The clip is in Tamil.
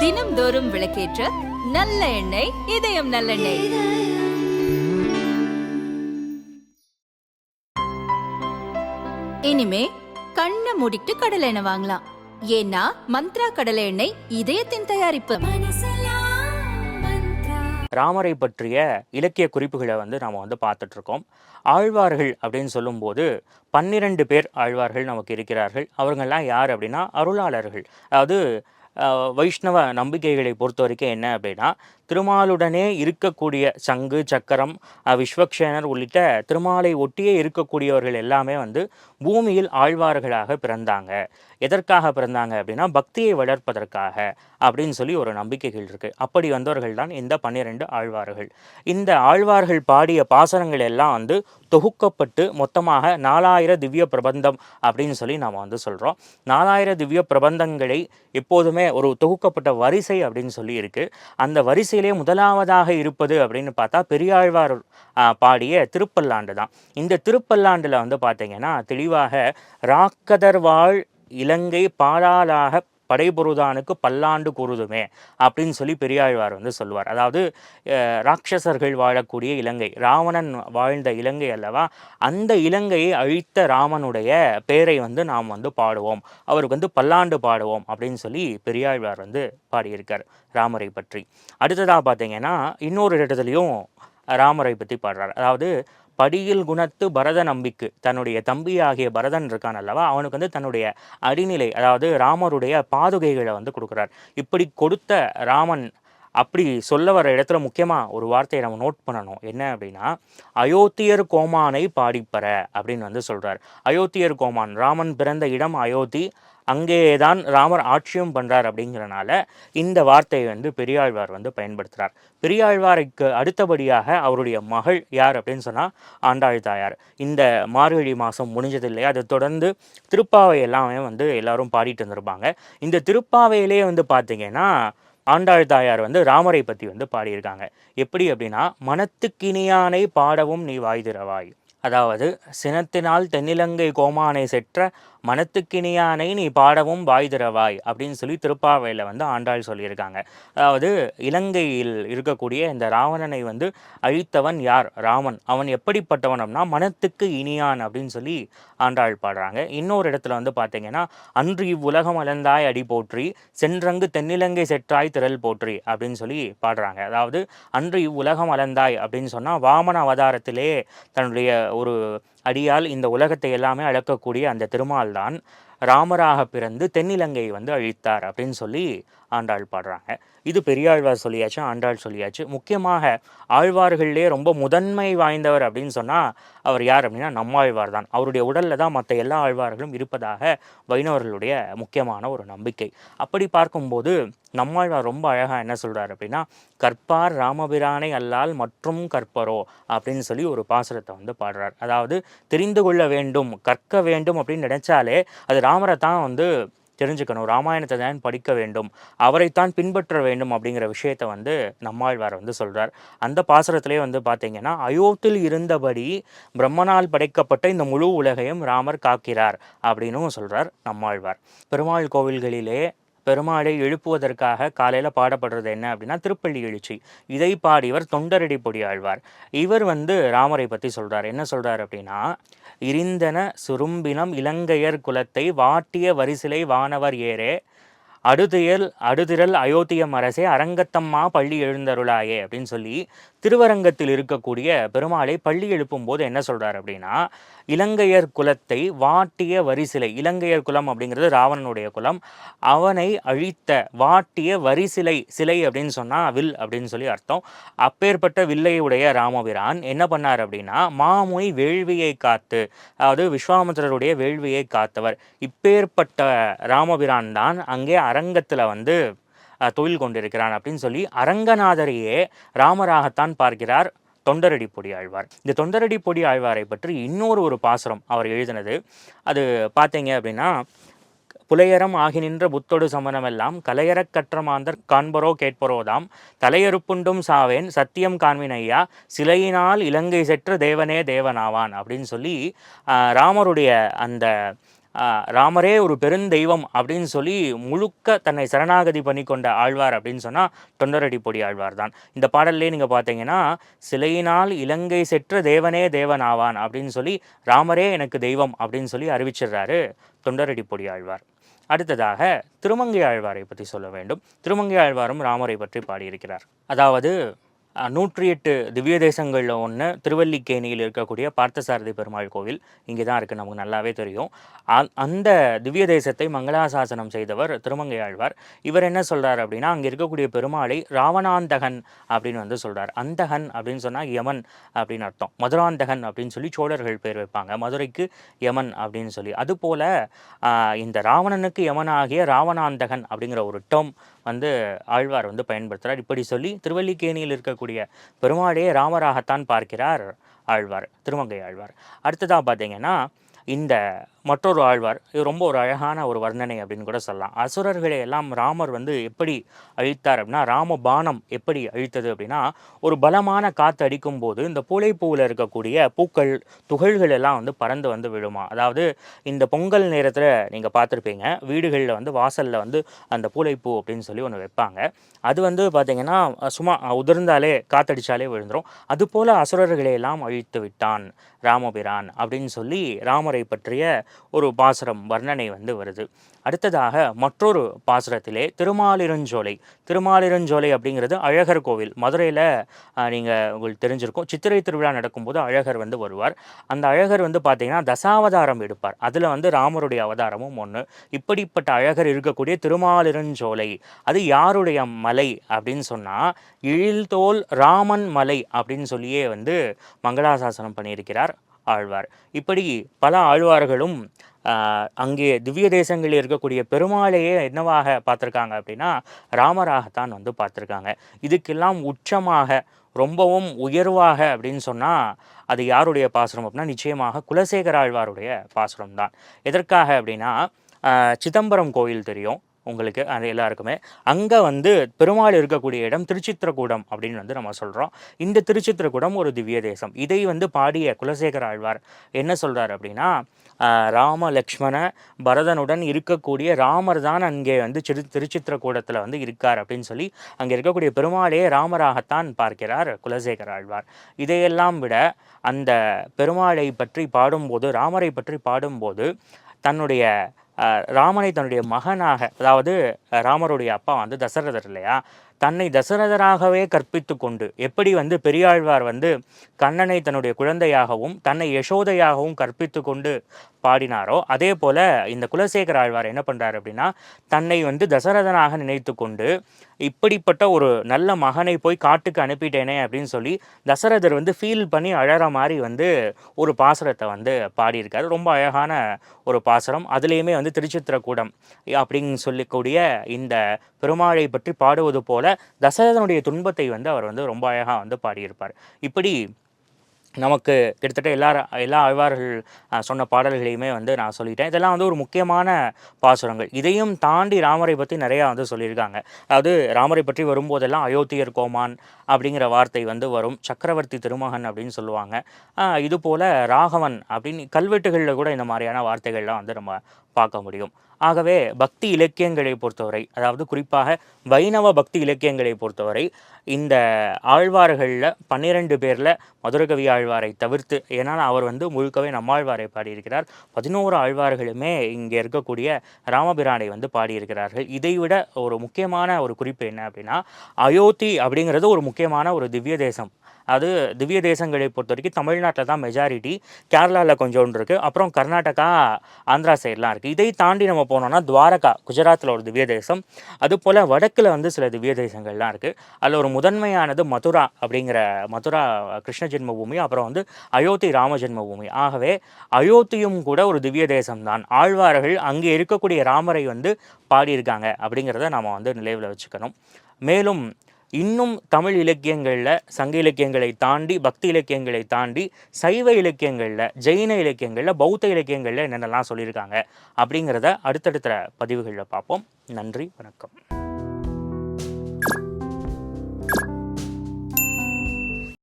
தினம்தோறும் விளக்கேற்ற நல்ல எண்ணெய் இதயம் நல்லெண்ணெய். இனிமே கண்ணை மூடிட்டு கடலை எண்ணெய் வாங்கலாம். ஏன்னா மந்த்ரா கடலை எண்ணெய் இதயத்தின் தயாரிப்பு. ராமரை பற்றிய இலக்கிய குறிப்புகளை வந்து நாம் வந்து பார்த்துட்டு இருக்கோம் ஆழ்வார்கள் அப்படின்னு சொல்லும்போது பன்னிரண்டு பேர் ஆழ்வார்கள் நமக்கு இருக்கிறார்கள். அவங்கெல்லாம் யார் அப்படின்னா அருளாளர்கள். அதாவது வைஷ்ணவ நம்பிக்கைகளை பொறுத்த வரைக்கும் என்ன அப்படின்னா திருமாலுடனே இருக்கக்கூடிய சங்கு சக்கரம் விஸ்வக்ஷேனர் உள்ளிட்ட திருமாலை ஒட்டியே இருக்கக்கூடியவர்கள் எல்லாமே வந்து பூமியில் ஆழ்வார்களாக பிறந்தாங்க. எதற்காக பிறந்தாங்க அப்படின்னா பக்தியை வளர்ப்பதற்காக அப்படின்னு சொல்லி ஒரு நம்பிக்கைகள் இருக்குது அப்படி வந்தவர்கள் தான் இந்த பன்னிரெண்டு ஆழ்வார்கள். இந்த ஆழ்வார்கள் பாடிய பாசனங்கள் எல்லாம் வந்து தொகுக்கப்பட்டு மொத்தமாக நாலாயிர திவ்ய பிரபந்தம் அப்படின்னு சொல்லி நாம் வந்து சொல்கிறோம் நாலாயிர திவ்ய பிரபந்தங்களை எப்போதுமே ஒரு தொகுக்கப்பட்ட வரிசை அப்படின்னு சொல்லி இருக்குது அந்த வரிசையிலே முதலாவதாக இருப்பது அப்படின்னு பார்த்தா பெரியாழ்வார் பாடிய திருப்பல்லாண்டு தான். இந்த திருப்பல்லாண்டில் வந்து பார்த்தீங்கன்னா தெளிவாக ராக்கதர்வாழ் இலங்கை பாலாளாக படைபொருதானுக்கு பல்லாண்டு கூறுதுமே அப்படின்னு சொல்லி பெரியாழ்வார் வந்து சொல்லுவார். அதாவது ராட்சசர்கள் வாழக்கூடிய இலங்கை ராவணன் வாழ்ந்த இலங்கை அல்லவா அந்த இலங்கையை அழித்த ராமனுடைய பேரை வந்து நாம் வந்து பாடுவோம். அவருக்கு வந்து பல்லாண்டு பாடுவோம் அப்படின்னு சொல்லி பெரியாழ்வார் வந்து பாடியிருக்கார் ராமரை பற்றி. அடுத்ததாக பார்த்தீங்கன்னா இன்னொரு இடத்துலையும் ராமரை பற்றி பாடுறார். அதாவது படியில் குணத்து பரத நம்பிக்கு. தன்னுடைய தம்பி ஆகிய பரதன் இருக்கான் அல்லவா? அவனுக்கு வந்து தன்னுடைய அடிநிலை அதாவது ராமருடைய பாதுகைகளை வந்து கொடுக்குறார். இப்படி கொடுத்த ராமன் அப்படி சொல்ல வர இடத்துல முக்கியமாக ஒரு வார்த்தையை நம்ம நோட் பண்ணணும். என்ன அப்படின்னா அயோத்தியர் கோமானை பாடிப்பற அப்படின்னு வந்து சொல்கிறார் அயோத்தியர் கோமான் ராமன் பிறந்த இடம் அயோத்தி அங்கேதான் ராமர் ஆட்சியும் பண்ணுறார் அப்படிங்கிறனால இந்த வார்த்தையை வந்து பெரியாழ்வார் வந்து பயன்படுத்துகிறார் பெரியாழ்வாருக்கு அடுத்தபடியாக அவருடைய மகள் யார் அப்படின்னு சொன்னால் ஆண்டாள் தாயார். இந்த மார்கழி மாதம் முடிஞ்சது இல்லையா அதை தொடர்ந்து திருப்பாவை எல்லாமே வந்து எல்லாரும் பாடிட்டு வந்திருப்பாங்க இந்த திருப்பாவையிலே வந்து பார்த்தீங்கன்னா ஆண்டாள் தாயார் வந்து ராமரை பற்றி வந்து பாடியிருக்காங்க. எப்படி அப்படின்னா மனத்துக்கினியானை பாடவும் நீ வாய் திறவாய். அதாவது சினத்தினால் தென்னிலங்கை கோமானை செற்ற மனத்துக்கினியானை நீ பாடவும் வாய் திறவாய் அப்படின்னு சொல்லி திருப்பாவையில் வந்து ஆண்டாள் சொல்லியிருக்காங்க. அதாவது இலங்கையில் இருக்கக்கூடிய இந்த ராவணனை வந்து அழித்தவன் யார்? ராமன். அவன் எப்படிப்பட்டவன் அப்படின்னா மனத்துக்கு இனியான் அப்படின்னு சொல்லி ஆண்டாள் பாடுறாங்க. இன்னொரு இடத்துல வந்து பார்த்தீங்கன்னா அன்று இவ்வுலகம் அலந்தாய் அடி போற்றி சென்றங்கு தென்னிலங்கை செற்றாய் திரள் போற்றி அப்படின்னு சொல்லி பாடுறாங்க. அதாவது அன்று இவ்வுலகம் அலந்தாய் அப்படின்னு சொன்னால் வாமன அவதாரத்திலே தன்னுடைய ஒரு அடியால் இந்த உலகத்தை எல்லாமே அளக்கக்கூடிய அந்த திருமால் தான் ராமராக பிறந்து தென்னிலங்கை வந்து அழித்தார் அப்படின்னு சொல்லி ஆண்டாள் பாடுறாங்க. இது பெரியாழ்வார் சொல்லியாச்சு ஆண்டாள் சொல்லியாச்சு. முக்கியமாக ஆழ்வார்கள்லேயே ரொம்ப முதன்மை வாய்ந்தவர் அப்படின்னு சொன்னால் அவர் யார் அப்படின்னா நம்மாழ்வார் தான். அவருடைய உடலில் தான் மற்ற எல்லா ஆழ்வார்களும் இருப்பதாக வைணவர்களுடைய முக்கியமான ஒரு நம்பிக்கை. அப்படி பார்க்கும்போது நம்மாழ்வார் ரொம்ப அழகாக என்ன சொல்கிறார் அப்படின்னா கற்பார் ராமபிரானை அல்லால் மற்றும் கற்பரோ அப்படின்னு சொல்லி ஒரு பாசுரத்தை வந்து பாடுறார். அதாவது தெரிந்து கொள்ள வேண்டும் கற்க வேண்டும் அப்படின்னு நினச்சாலே அது ராமரை தான் வந்து தெரிஞ்சுக்கணும். ராமாயணத்தை தான் படிக்க வேண்டும். அவரைத்தான் பின்பற்ற வேண்டும் அப்படிங்கிற விஷயத்தை வந்து நம்மாழ்வார் வந்து சொல்கிறார் அந்த பாசுரத்திலே வந்து பார்த்தீங்கன்னா அயோத்தில் இருந்தபடி பிரம்மனால் படைக்கப்பட்ட இந்த முழு உலகையும் ராமர் காக்கிறார் அப்படின்னும் சொல்கிறார் நம்மாழ்வார். பெருமாள் கோவில்களிலே பெருமாளை எழுப்புவதற்காக காலையில் பாடப்படுறது என்ன அப்படின்னா திருப்பள்ளி எழுச்சி. இதை பாடியவர் தொண்டரடி பொடி ஆழ்வார். இவர் வந்து ராமரை பற்றி சொல்கிறார் என்ன சொல்கிறார் அப்படின்னா இரிந்தன சுரும்பினம் இலங்கையர் குலத்தை வாட்டிய வரிசிலை வானவர் ஏறே அடுதியல் அடுதிரல் அயோத்தியம் அரசே அரங்கத்தம்மா பள்ளி எழுந்தருளாயே அப்படின்னு சொல்லி திருவரங்கத்தில் இருக்கக்கூடிய பெருமாளை பள்ளி எழுப்பும் போது என்ன சொல்கிறார் அப்படின்னா இலங்கையர் குலத்தை வாட்டிய வரிசிலை இலங்கையர் குலம் அப்படிங்கிறது ராவணனுடைய குலம் அவனை அழித்த வாட்டிய வரிசிலை சிலை அப்படின்னு சொன்னால் வில் அப்படின்னு சொல்லி அர்த்தம். அப்பேற்பட்ட வில்லையுடைய ராமபிரான் என்ன பண்ணார் அப்படின்னா மாமுனி வேள்வியை காத்து அதாவது விஸ்வாமித்திரருடைய வேள்வியை காத்தவர். இப்பேற்பட்ட ராமபிரான் தான் அங்கே அரங்கத்தில் வந்து அஹ், தொழில் கொண்டிருக்கிறான் அப்படின்னு சொல்லி அரங்கநாதரையே ராமராகத்தான் பார்க்கிறார் தொண்டரடி பொடி ஆழ்வார். இந்த தொண்டரடி பொடி ஆழ்வாரை பற்றி இன்னொரு ஒரு பாசுரம் அவர் எழுதினது. அது பார்த்தீங்க அப்படின்னா புலையரம் ஆகி நின்ற புத்தொடு சமணமெல்லாம் கலையறக் கற்ற மாந்தர் காண்பரோ கேட்பரோதாம் தலையறுப்புண்டும் சாவேன் சத்தியம் காண்மின் ஐயா சிலையினால் இலங்கை செற்ற தேவனே தேவனாவான் அப்படின்னு சொல்லி ராமருடைய அந்த ராமரே ஒரு பெருந்தெய்வம் அப்படின்னு சொல்லி முழுக்க தன்னை சரணாகதி பண்ணி கொண்ட ஆழ்வார் அப்படின்னு சொன்னால் தொண்டரடி பொடி ஆழ்வார் தான். இந்த பாடல்லே நீங்கள் பார்த்தீங்கன்னா சிலையினால் இலங்கை செற்ற தேவனே தேவன் ஆவான் அப்படின்னு சொல்லி ராமரே எனக்கு தெய்வம் அப்படின்னு சொல்லி அறிவிச்சிடுறாரு தொண்டரடி பொடி ஆழ்வார். அடுத்ததாக திருமங்கை ஆழ்வாரை பற்றி சொல்ல வேண்டும். திருமங்கை ஆழ்வாரும் ராமரை பற்றி பாடியிருக்கிறார். அதாவது நூற்றி எட்டு திவ்ய தேசங்களில் ஒன்று திருவல்லிக்கேணியில் இருக்கக்கூடிய பார்த்தசாரதி பெருமாள் கோவில். இங்கே தான் இருக்குது நமக்கு நல்லாவே தெரியும். அந்த திவ்ய தேசத்தை மங்களாசாசனம் செய்தவர் திருமங்கையாழ்வார். இவர் என்ன சொல்கிறார் அப்படின்னா அங்கே இருக்கக்கூடிய பெருமாளை ராவணாந்தகன் அப்படின்னு வந்து சொல்கிறார் அந்தகன் அப்படின்னு சொன்னால் யமன் அப்படின்னு அர்த்தம். மதுராந்தகன் அப்படின்னு சொல்லி சோழர்கள் பேர் வைப்பாங்க. மதுரைக்கு யமன் அப்படின்னு சொல்லி. அதுபோல் இந்த ராவணனுக்கு யமனாகிய ராவணாந்தகன் அப்படிங்கிற ஒரு டேர்ம் வந்து ஆழ்வார் வந்து பயன்படுத்துகிறார் இப்படி சொல்லி திருவல்லிக்கேணியில் இருக்கக்கூடிய பெருமாளையே ராமராகத்தான் பார்க்கிறார் ஆழ்வார் திருமங்கை ஆழ்வார். அடுத்ததாக பார்த்தீங்கன்னா இந்த மற்றொரு ஆழ்வார். இது ரொம்ப ஒரு அழகான ஒரு வர்ணனை அப்படின்னு கூட சொல்லலாம். அசுரர்களை எல்லாம் ராமர் வந்து எப்படி அழித்தார் அப்படின்னா ராம பானம் எப்படி அழித்தது அப்படின்னா ஒரு பலமான காற்று அடிக்கும் போது இந்த பூலைப்பூவில் இருக்கக்கூடிய பூக்கள் துகள்கள் எல்லாம் வந்து பறந்து வந்து விழுமா. அதாவது இந்த பொங்கல் நேரத்தில் நீங்கள் பார்த்துருப்பீங்க வீடுகளில் வந்து வாசலில் வந்து அந்த பூளைப்பூ அப்படின்னு சொல்லி ஒன்று வைப்பாங்க. அது வந்து பார்த்திங்கன்னா சும்மா உதிர்ந்தாலே காத்தடிச்சாலே விழுந்துடும் அதுபோல் அசுரர்களை எல்லாம் அழித்து விட்டான் ராமபிரான் அப்படின்னு சொல்லி ராமரை பற்றிய ஒரு பாசுரம் வர்ணனை வந்து வருது. அடுத்ததாக மற்றொரு பாசுரத்திலே திருமாலிருஞ்சோலை. திருமாலிருஞ்சோலை அப்படிங்கிறது அழகர் கோவில். மதுரையில் நீங்கள் உங்களுக்கு தெரிஞ்சிருக்கும். சித்திரை திருவிழா நடக்கும்போது அழகர் வந்து வருவார். அந்த அழகர் வந்து பார்த்தீங்கன்னா தசாவதாரம் எடுப்பார். அதில் வந்து ராமருடைய அவதாரமும் ஒன்று இப்படிப்பட்ட அழகர் இருக்கக்கூடிய திருமாலிருஞ்சோலை. அது யாருடைய மலை அப்படின்னு சொன்னால் இழில்தோல் ராமன் மலை அப்படின்னு சொல்லியே வந்து மங்களாசாசனம் பண்ணியிருக்கிறார். ஆழ்வார். இப்படி பல ஆழ்வார்களும் அங்கே திவ்ய தேசங்களில் இருக்கக்கூடிய பெருமாளையே என்னவாக பார்த்துருக்காங்க அப்படின்னா ராமராகத்தான் வந்து பார்த்துருக்காங்க. இதுக்கெல்லாம் உச்சமாக ரொம்பவும் உயர்வாக அப்படின்னு சொன்னால் அது யாருடைய பாசுரம் அப்படின்னா நிச்சயமாக குலசேகர ஆழ்வாருடைய பாசுரம் தான் எதற்காக அப்படின்னா சிதம்பரம் கோயில் தெரியும். உங்களுக்கு அது எல்லாருக்குமே. அங்கே வந்து பெருமாள் இருக்கக்கூடிய இடம் திருச்சித்திரக்கூடம் அப்படின்னு வந்து நம்ம சொல்கிறோம் இந்த திருச்சித்திரக்கூடம் ஒரு திவ்ய தேசம். இதை வந்து பாடிய குலசேகர ஆழ்வார் என்ன சொல்கிறார் அப்படின்னா ராம லக்ஷ்மண பரதனுடன் இருக்கக்கூடிய ராமர் தான் அங்கே வந்து சிறு திருச்சித்திரக்கூடத்தில் வந்து இருக்கார் அப்படின்னு சொல்லி அங்கே இருக்கக்கூடிய பெருமாளே ராமராகத்தான் பார்க்கிறார் குலசேகர ஆழ்வார். இதையெல்லாம் விட அந்த பெருமாளை பற்றி பாடும்போது ராமரை பற்றி பாடும்போது தன்னுடைய ராமனை தன்னுடைய மகனாக அதாவது ராமருடைய அப்பா வந்து தசரதர் இல்லையா? தன்னை தசரதராகவே கற்பித்து கொண்டு எப்படி வந்து பெரியாழ்வார் வந்து கண்ணனை தன்னுடைய குழந்தையாகவும் தன்னை யசோதையாகவும் கற்பித்து கொண்டு பாடினாரோ அதே போல இந்த குலசேகர ஆழ்வார் என்ன பண்ணுறாரு அப்படின்னா தன்னை வந்து தசரதனாக நினைத்து கொண்டு இப்படிப்பட்ட ஒரு நல்ல மகனை போய் காட்டுக்கு அனுப்பிட்டேனே அப்படின்னு சொல்லி தசரதர் வந்து ஃபீல் பண்ணி அழற மாதிரி வந்து ஒரு பாசுரத்தை வந்து பாடியிருக்காரு. ரொம்ப அழகான ஒரு பாசுரம். அதுலேயுமே வந்து திருச்சித்திரக்கூடம் அப்படின்னு சொல்லக்கூடிய இந்த பெருமாளை பற்றி பாடுவது போல தசரதனுடைய துன்பத்தை வந்து அவர் வந்து ரொம்ப அழகாக வந்து பாடியிருப்பார். இப்படி நமக்கு கிட்டத்தட்ட எல்லா எல்லா ஆழ்வார்கள் சொன்ன பாடல்களையுமே வந்து நான் சொல்லிட்டேன். இதெல்லாம் வந்து ஒரு முக்கியமான பாசுரங்கள். இதையும் தாண்டி ராமரை பற்றி நிறையா வந்து சொல்லியிருக்காங்க. அதாவது ராமரை பற்றி வரும்போதெல்லாம் அயோத்தியர் கோமான் அப்படிங்கிற வார்த்தை வந்து வரும். சக்கரவர்த்தி திருமகன் அப்படின்னு சொல்லுவாங்க. இது போல் ராகவன் அப்படின்னு கல்வெட்டுகளில் கூட இந்த மாதிரியான வார்த்தைகள்லாம் வந்து நம்ம பார்க்க முடியும். ஆகவே பக்தி இலக்கியங்களை பொறுத்தவரை அதாவது குறிப்பாக வைணவ பக்தி இலக்கியங்களை பொறுத்தவரை இந்த ஆழ்வார்களில் பன்னிரெண்டு பேரில் மதுரகவி ஆழ்வாரை தவிர்த்து ஏன்னா அவர் வந்து முழுக்கவே நம்மாழ்வாரை பாடியிருக்கிறார். பதினோரு ஆழ்வார்களுமே இங்கே இருக்கக்கூடிய ராமபிரானை வந்து பாடியிருக்கிறார்கள். இதைவிட ஒரு முக்கியமான ஒரு குறிப்பு என்ன அப்படின்னா அயோத்தி அப்படிங்கிறது ஒரு முக்கியமான ஒரு திவ்ய தேசம் அது திவ்ய தேசங்களை பொறுத்த வரைக்கும் தமிழ்நாட்டில் தான் மெஜாரிட்டி கேரளாவில் கொஞ்சோண்டு இருக்குது அப்புறம் கர்நாடகா ஆந்திரா சைட்லாம் இருக்குது இதை தாண்டி நம்ம போனோம்னா துவாரகா குஜராத்தில் ஒரு திவ்ய தேசம். அதுபோல் வடக்கில் வந்து சில திவ்ய தேசங்கள்லாம் இருக்குது அதில் ஒரு முதன்மையானது மதுரா அப்படிங்கிற மதுரா கிருஷ்ண ஜென்மபூமி அப்புறம் வந்து அயோத்தி ராம ஜென்மபூமி ஆகவே அயோத்தியும் கூட ஒரு திவ்ய தேசம்தான். ஆழ்வார்கள் அங்கே இருக்கக்கூடிய ராமரை வந்து பாடியிருக்காங்க அப்படிங்கிறத நாம் வந்து நினைவில் வச்சுக்கணும். மேலும் இன்னும் தமிழ் இலக்கியங்களில் சங்க இலக்கியங்களை தாண்டி பக்தி இலக்கியங்களை தாண்டி சைவ இலக்கியங்களில் ஜெயின இலக்கியங்களில் பௌத்த இலக்கியங்களில் என்னென்னலாம் சொல்லியிருக்காங்க அப்படிங்கிறத அடுத்தடுத்த பதிவுகளில் பார்ப்போம். நன்றி வணக்கம்.